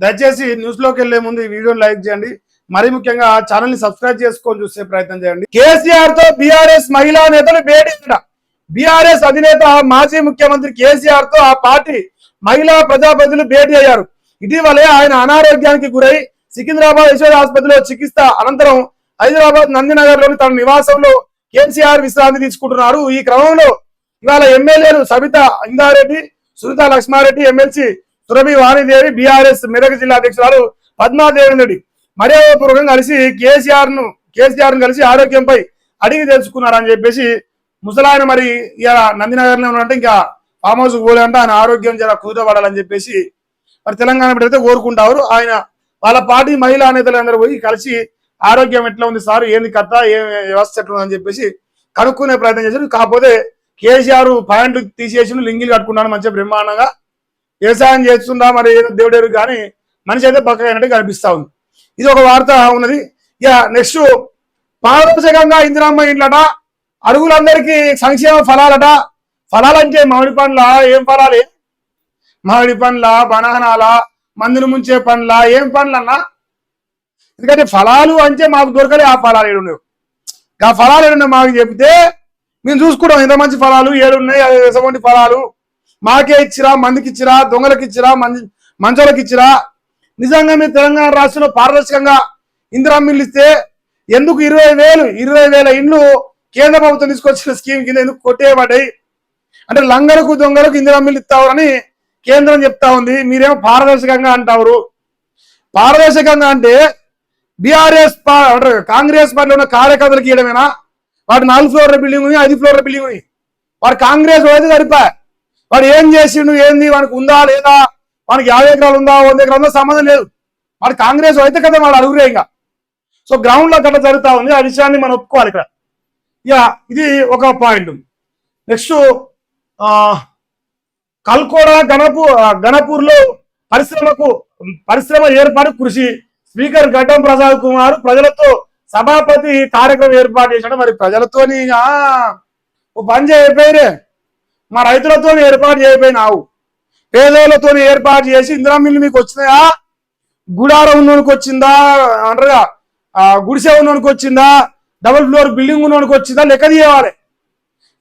దయచేసి న్యూస్లోకి వెళ్ళే ముందు ఈ వీడియోని లైక్ చేయండి. మరీ ముఖ్యంగా ఛానల్ని సబ్స్క్రైబ్ చేసుకొని చూసే ప్రయత్నం చేయండి. కేసీఆర్తో బీఆర్ఎస్ మహిళా నేతలు భేటీ బీఆర్ఎస్ అధినేత మాజీ ముఖ్యమంత్రి కేసీఆర్తో ఆ పార్టీ మహిళా ప్రజాప్రతినిధులు భేటీ అయ్యారు. ఇటీవలే ఆయన అనారోగ్యానికి గురై సికింద్రాబాద్ యశోద ఆసుపత్రిలో చికిత్స అనంతరం హైదరాబాద్ నందినగర్లోని తన నివాసంలో కేసీఆర్ విశ్రాంతి తీసుకుంటున్నారు. ఈ క్రమంలో ఇవాళ ఎమ్మెల్యేలు సబితా ఇందారెడ్డి సునీత లక్ష్మారెడ్డి ఎమ్మెల్సీ సురభి వాణిదేవి బీఆర్ఎస్ మెదక్ జిల్లా అధ్యక్షురాలు పద్మాదేవి రెడ్డి మర్యాదపూర్వకంగా కలిసి కేసీఆర్ను కేసీఆర్ను కలిసి ఆరోగ్యంపై అడిగి తెలుసుకున్నారని చెప్పేసి ముసలాయన మరి ఇక నందినగర్లో ఉన్నట్టు ఇంకా ఫామ్ హౌస్ పోలేదంటే. ఆయన ఆరోగ్యం జర కుదుటపడాలని చెప్పేసి మరి తెలంగాణ బిడ్డైతే కోరుకుంటారు ఆయన వాళ్ళ పార్టీ మహిళా నేతలు అందరూ పోయి కలిసి ఆరోగ్యం ఎట్లా ఉంది సార్? ఏంది కథ? ఏ వ్యవస్థ ఎట్లా ఉందని చెప్పేసి కనుక్కునే ప్రయత్నం చేశారు. కాకపోతే కేసీఆర్ పాయింట్లు తీసేసి లింగిలు కట్టుకున్నాను మంచిగా బ్రహ్మాండంగా. వ్యవసాయం చేస్తుందా మరి ఏదో దేవుడేరు కానీ మనిషి అయితే పక్కగా అయినట్టు కనిపిస్తా ఉంది. ఇది ఒక వార్త ఉన్నది. ఇక నెక్స్ట్ పారదర్శకంగా ఇందిరామ్మ ఇండ్లట అడుగులందరికీ సంక్షేమ ఫలాలట. ఫలాలంటే మామిడి పండ్ల ఏం ఫలాలే? మామిడి పండ్ల బనానాల మందులు ముంచే పండ్ల ఏం పండ్లన్నా? ఎందుకంటే ఫలాలు అంటే మాకు దొరకలే ఆ ఫలాలు ఏడున్నాయి. ఆ ఫలాలు ఏడున్నాయి మాకు చెప్తే మేము చూసుకుంటాం ఎంత మంచి ఫలాలు ఏడున్నాయి అది ఎటువంటి ఫలాలు. మాకే ఇచ్చిరా మందికి ఇచ్చిరా దొంగలకి ఇచ్చిరా మంచోళ్ళకి ఇచ్చిరా నిజంగా మీరు తెలంగాణ రాష్ట్రంలో పారదర్శకంగా ఇందిరా మిల్లు ఇస్తే ఎందుకు ఇరవై వేలు ఇరవై వేల ఇండ్లు కేంద్ర ప్రభుత్వం తీసుకొచ్చిన స్కీమ్ కింద ఎందుకు కొట్టేయబడ్డాయి? అంటే లంగలకు దొంగలకు ఇందిరా మిల్లు ఇస్తావని కేంద్రం చెప్తా ఉంది. మీరేమో పారదర్శకంగా అంటారు పారదర్శకంగా అంటే బీఆర్ఎస్ కాంగ్రెస్ పార్టీలో ఉన్న కార్యకర్తలకు ఇవ్వడమేనా? వాడు నాలుగు ఫ్లోర్ల బిల్డింగ్ ఉంది ఐదు ఫ్లోర్ల బిల్డింగ్ ఉంది. వాడు కాంగ్రెస్ అయితే సరిపోయి వాడు ఏం చేసిండు ఏంది వానికి ఉందా లేదా? వానికి యాభై ఎకరాలు ఉందా వంద ఎకరాలు ఉందా? సంబంధం లేదు. వాడు కాంగ్రెస్ అయితే కదా వాడు అడుగురే ఇంకా. సో గ్రౌండ్లో గట్ట జరుగుతా ఉంది. ఆ విషయాన్ని మనం ఒప్పుకోవాలి ఇక్కడ. ఇక ఇది ఒక పాయింట్ నెక్స్ట్ కల్కోడ గణపూర్ గణపూర్లో పరిశ్రమకు పరిశ్రమ ఏర్పాటు కృషి. స్పీకర్ గడ్డం ప్రసాద్ కుమార్ ప్రజలతో సభాపతి కార్యక్రమం ఏర్పాటు చేశాడు. మరి ప్రజలతోని ఓ పని చేయకపోయిరే మా రైతులతో ఏర్పాటు చేయకపోయినావు పేదోళ్ళతో ఏర్పాటు చేసి ఇందిరా మిల్లు మీకు వచ్చినాయా? గుడారం ఉన్నోనికి వచ్చిందా? అంటారుగా ఆ, గుడిసె ఉన్నోనికి వచ్చిందా? డబుల్ ఫ్లోర్ బిల్డింగ్ ఉన్నోనికి వచ్చిందా? లెక్క తీయవాలి.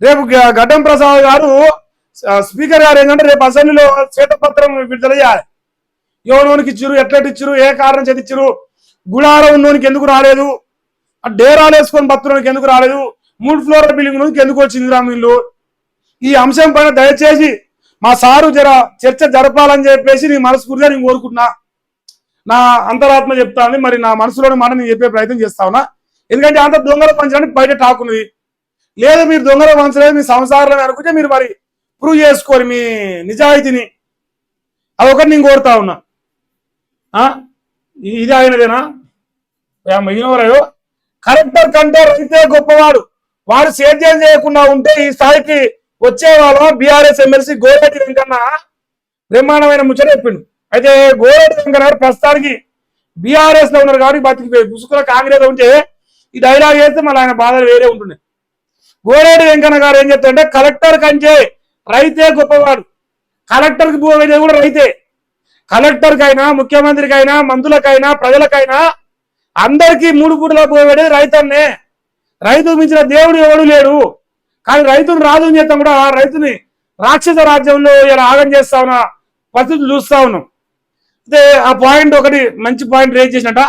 రేపు గడ్డం ప్రసాద్ గారు స్పీకర్ గారు ఏంటంటే రేపు అసెంబ్లీలో శ్వేతపత్రం విడుదల చేయాలి. ఎవరోనికి ఇచ్చారు ఎట్లా ఇచ్చారు ఏ కారణం చేతి ఇచ్చారు గుడారం ఉన్నోనికి ఎందుకు రాలేదు? ఆ డేరాలు వేసుకొని ఎందుకు రాలేదు? మూడు ఫ్లోర్ బిల్డింగ్ నుంచి ఎందుకు వచ్చింది రామిల్లు ఈ అంశం పైన దయచేసి మా సారు జర చర్చ జరపాలని చెప్పేసి నీ మనస్ఫూర్తిగా నేను కోరుకుంటున్నా. నా అంతరాత్మ చెప్తానని మరి నా మనసులోని మాట నేను చెప్పే ప్రయత్నం చేస్తా ఉన్నా. ఎందుకంటే అంత దొంగల పంచడానికి బయట టాక్ ఉన్నది. లేదు మీరు దొంగల పంచలేదు మీ సంసారంలో అనుకుంటే మీరు మరి ప్రూవ్ చేసుకోరు మీ నిజాయితీని. అదొకటి నేను కోరుతా ఉన్నా. ఇది ఆయనదేనా? మిగిలినవరాయో కరెక్టర్ కంటే రైతే గొప్పవాడు. వాడు సేద్యం చేయకుండా ఉంటే ఈ స్థాయికి వచ్చే వాళ్ళం బీఆర్ఎస్ ఎమ్మెల్సీ గోరెడ్డి వెంకన్న బ్రహ్మాండమైన ముచ్చట చెప్పిండు. అయితే గోరెడ్డి వెంకన్న గారు ప్రస్తుతానికి బీఆర్ఎస్లో ఉన్నారు కాబట్టి బతికిపోయి పుసుకుల కాంగ్రెస్ ఉంటే ఈ డైలాగ్ వేస్తే మళ్ళీ ఆయన బాధలు వేరే ఉంటున్నాయి గోరెడ్డి వెంకన్న గారు ఏం చెప్తారంటే కలెక్టర్ కంటే రైతే గొప్పవాడు. కలెక్టర్కి భూమి కూడా రైతే. కలెక్టర్ కైనా ముఖ్యమంత్రికైనా మంత్రులకైనా ప్రజలకైనా అందరికీ మూడు పూటల భూమి రైతన్నే. రైతు మించిన దేవుడు ఎవడు లేడు. కానీ రైతును రాదు చేస్తాం కూడా రైతుని రాక్షస రాజ్యంలో ఇలా ఆగం చేస్తా ఉన్న పరిస్థితులు చూస్తా ఉన్నాం. అయితే ఆ పాయింట్ ఒకటి మంచి పాయింట్ రేజ్ చేసినట.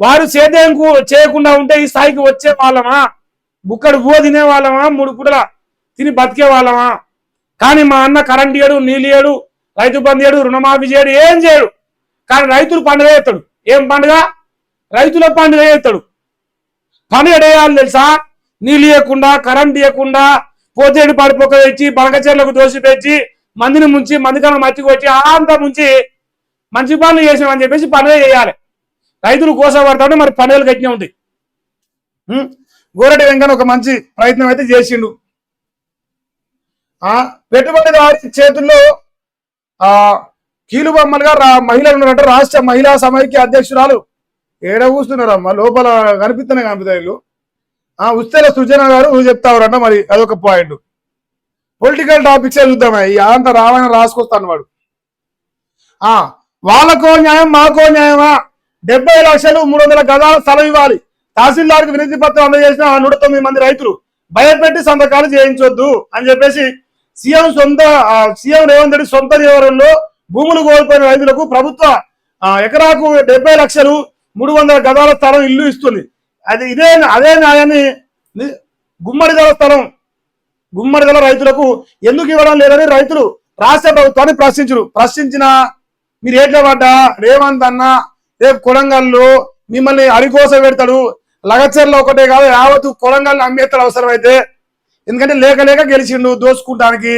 వారు సేద్యం చేయకుండా ఉంటే ఈ స్థాయికి వచ్చే వాళ్ళమా? బుక్కడు బువ తినే వాళ్ళమా? మూడు పూటల తిని బతికే వాళ్ళమా? కానీ మా అన్న కరెంట్ ఇయ్యడు నీళ్ళు ఇయ్యడు రైతు బంధు ఇయ్యడు రుణమాఫీ చేయడు ఏం చేయడు? కానీ రైతులు పండుగ చేస్తాడు. ఏం పండుగ? రైతుల పండుగ చేస్తాడు. పండుగ వేయాలి తెలుసా? నీళ్ళు ఇవ్వకుండా కరెంట్ ఇవ్వకుండా పోతేడు పడిపోక తెచ్చి బనకచెర్లకు దోషి తెచ్చి మందిని ముంచి మందికన్నా మత్తికి వచ్చి అంతా ముంచి మంచి పనులు చేసినామని చెప్పేసి పనులే చేయాలి. రైతులు కోసపడతాడు మరి పనులు గట్టినే ఉంటాయి గోరటి వెంకన్న ఒక మంచి ప్రయత్నం అయితే చేసిండు. పెట్టుబడిదారు చేతుల్లో ఆ కీలు బొమ్మలుగా రా- మహిళలు ఉన్నారంటే రాష్ట్ర మహిళా సమైక్య అధ్యక్షురాలు ఏడ కూస్తున్నారమ్మా లోపల కనిపిస్తున్నాయి కనిపిస్తాయి వీళ్ళు. ఆ ఉస్తేల సృజన గారు చెప్తావరంట మరి అదొక పాయింట్ పొలిటికల్ టాపిక్స్ చూద్దామా. అంత రావణ రాసుకొస్తాను వాడు. ఆ వాళ్ళకో న్యాయం మాకో న్యాయమా? డెబ్బై లక్షలు మూడు వందల గదాల స్థలం ఇవ్వాలి. తహసీల్దార్కి వినతి పత్రం అందజేసిన నూట తొమ్మిది మంది రైతులు భయపెట్టి సంతకాలు చేయించొద్దు అని చెప్పేసి సీఎం సొంత సీఎం రేవంత్ రెడ్డి సొంత నివారణలో భూములు కోల్పోయిన రైతులకు ప్రభుత్వ ఎకరాకు డెబ్బై లక్షలు మూడు వందల గదాల స్థలం ఇల్లు ఇస్తుంది. అది ఇదే అదే న్యాయాన్ని గుమ్మడిదల స్థలం గుమ్మడిదల రైతులకు ఎందుకు ఇవ్వడం లేదని రైతులు రాష్ట్ర ప్రభుత్వాన్ని ప్రశ్నించరు. ప్రశ్నించిన మీరు ఏట్ల పడ్డా? రేవంత్ అన్న రేపు కొడంగల్లో మిమ్మల్ని అరికోస పెడతాడు. లగచర్లో ఒకటే కాదు యావత్తు కొడంగల్ని అమ్మేస్తాడు అవసరమైతే. ఎందుకంటే లేక లేక గెలిచిండు దోచుకుంటానికి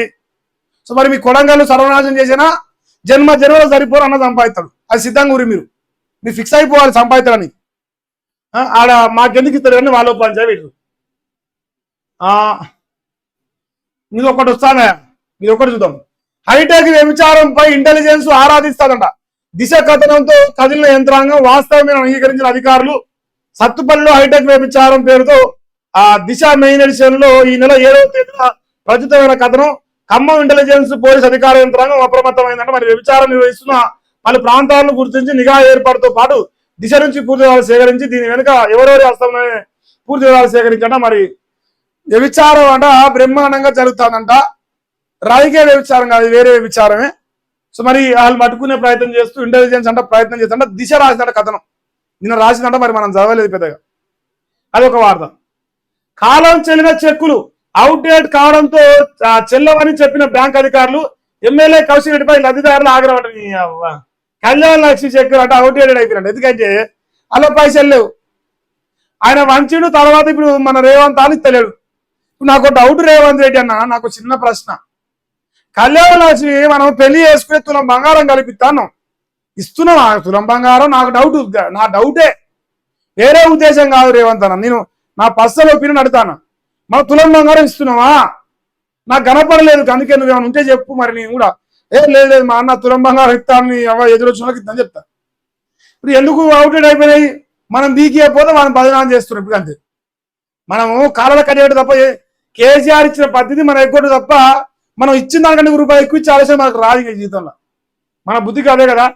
సో మరి మీ కొడంగల్లు సర్వనాశనం చేసినా జన్మ జన్మలో సరిపోరు అన్న సంపాదిస్తాడు. అది సిద్ధంగా ఊరి మీరు. మీరు ఫిక్స్ అయిపోవాలి సంపాదిస్తాడని ఆడ మాకెందుకు ఇస్తారు కానీ వాళ్ళు పంచాయతీ ఆ ఇది ఒకటి వస్తానే ఇది ఒకటి చూద్దాం. Hitech వ్యభిచారంపై intelligence ఆరాధిస్తాదంట. దిశ కథనంతో కదిలిన యంత్రాంగం వాస్తవమైన అంగీకరించిన అధికారులు సత్తుపల్లిలో హైటెక్ వ్యభిచారం పేరుతో ఆ దిశ మెయిన్ ఎడిషన్లో ఈ నెల ఏడవ తేదీన ప్రచురితమైన కథనం ఖమ్మం ఇంటెలిజెన్స్ పోలీస్ అధికార యంత్రాంగం అప్రమత్తమైందంటే. మరి వ్యభిచారం నిర్వహిస్తున్న పలు ప్రాంతాలను గుర్తించి నిఘా ఏర్పాటుతో పాటు దిశ నుంచి పూర్తి వివరాలు సేకరించి దీని వెనుక ఎవరెవరి హస్తంలోనే పూర్తి వివరాలు సేకరించంట. మరి వ్యభిచారం అంట బ్రహ్మాండంగా జరుగుతుందంట రాజకీయ వ్యభిచారం కాదు వేరే వ్యభిచారమే. సో మరి వాళ్ళు పట్టుకునే ప్రయత్నం చేస్తూ ఇంటెలిజెన్స్ అంటే ప్రయత్నం చేస్తుంట దిశ రాసిందంట కథనం. నిన్న రాసిందంట మరి మనం చదవలేదు పెద్దగా. అదొక వార్త. కాలం చెల్లిన చెక్కులు అవుట్డేట్ కావడంతో చెల్లవని చెప్పిన బ్యాంక్ అధికారులు ఎమ్మెల్యే కౌశిక్ రెడ్డిపై లబ్ధిదారులు ఆగ్రహం కళ్యాణ్ లక్ష్మి చెక్కులు అంటే అవుట్డేటెడ్ అయిపోయినాడు. ఎందుకంటే అలా పైసలు లేవు. ఆయన వంచుడు తర్వాత ఇప్పుడు మన రేవంత్ అని తెలియడు ఇప్పుడు నాకు డౌట్ రేవంత్ రెడ్డి అన్న నాకు చిన్న ప్రశ్న. కళ్యాణ లక్ష్మి మనం పెళ్ళి చేసుకునే తులం బంగారం కల్పిస్తాను. ఇస్తున్నావా? తులం బంగారం నాకు డౌట్ నా డౌటే వేరే ఉద్దేశం కాదు రేవంత్ అన్న. నేను నా పర్సనల్ ఒపీనియన్ అడుగుతాను. మన తులం బంగారం ఇస్తున్నావా? నాకు కనపడలేదు అందుకే నువ్వు ఏమైనా ఉంటే చెప్పు మరి నేను కూడా. ఏ లేదు లేదు మా అన్న తులం బంగారం ఇస్తాను ఎవ ఎదురొచ్చిన వాళ్ళకి ఇస్తాను చెప్తా. ఇప్పుడు ఎందుకు అవుటెడ్ అయిపోయినాయి? మనం బీకియకపోతే మనం బదనాం చేస్తున్నాం ఇప్పుడు అంతే. మనము కాలాల కట్టేయడం తప్ప కేసీఆర్ ఇచ్చిన పద్ధతి మనం ఎక్కువ తప్ప మనం ఇచ్చిన దానికంటే ఒక రూపాయలు ఎక్కువ ఇచ్చే ఆలోచన మనకు రాదు ఇంకా జీవితంలో. మన బుద్ధి కాదే కదా?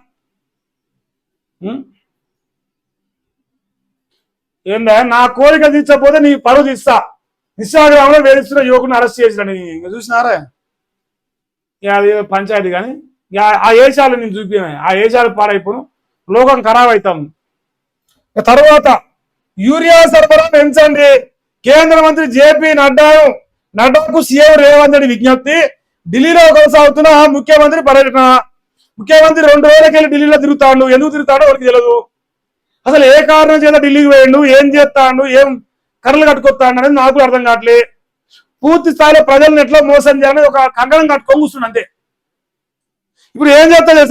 ఏందా? నా కోరిక తీర్చకపోతే నీ పరువు తీస్తా. నిస్సాగ్రామంలో వేధిస్తున్న యువకుని అరెస్ట్ చేసిన చూసినారా? అది పంచాయతీ కానీ ఆ ఏషాలు నేను చూపించాను ఆ ఏషాలు పాడైపోను. లోకం ఖరాబ్ అవుతాం తర్వాత యూరియా సరఫరా పెంచండి. కేంద్ర మంత్రి జేపీ నడ్డాను నడ్డాకు సీఎం రేవంత్ రెడ్డి విజ్ఞప్తి. ఢిల్లీలో కొనసాగుతున్న ముఖ్యమంత్రి పర్యటన. ముఖ్యమంత్రి రెండు రోజులకెళ్ళి ఢిల్లీలో తిరుగుతాడు. ఎందుకు తిరుగుతాడో వాడికి తెలియదు అసలు ఏ కారణం చేత ఢిల్లీకి వేయండు ఏం చేస్తాడు? ఏం కర్రలు కట్టుకొస్తాడు అనేది నాకు అర్థం కావట్లే. పూర్తి స్థాయిలో ప్రజలను ఎట్లా మోసం చేయాలని ఒక కంగణం కట్టుకొని కూర్చుండు అంతే. ఇప్పుడు ఏం చేస్తా సార్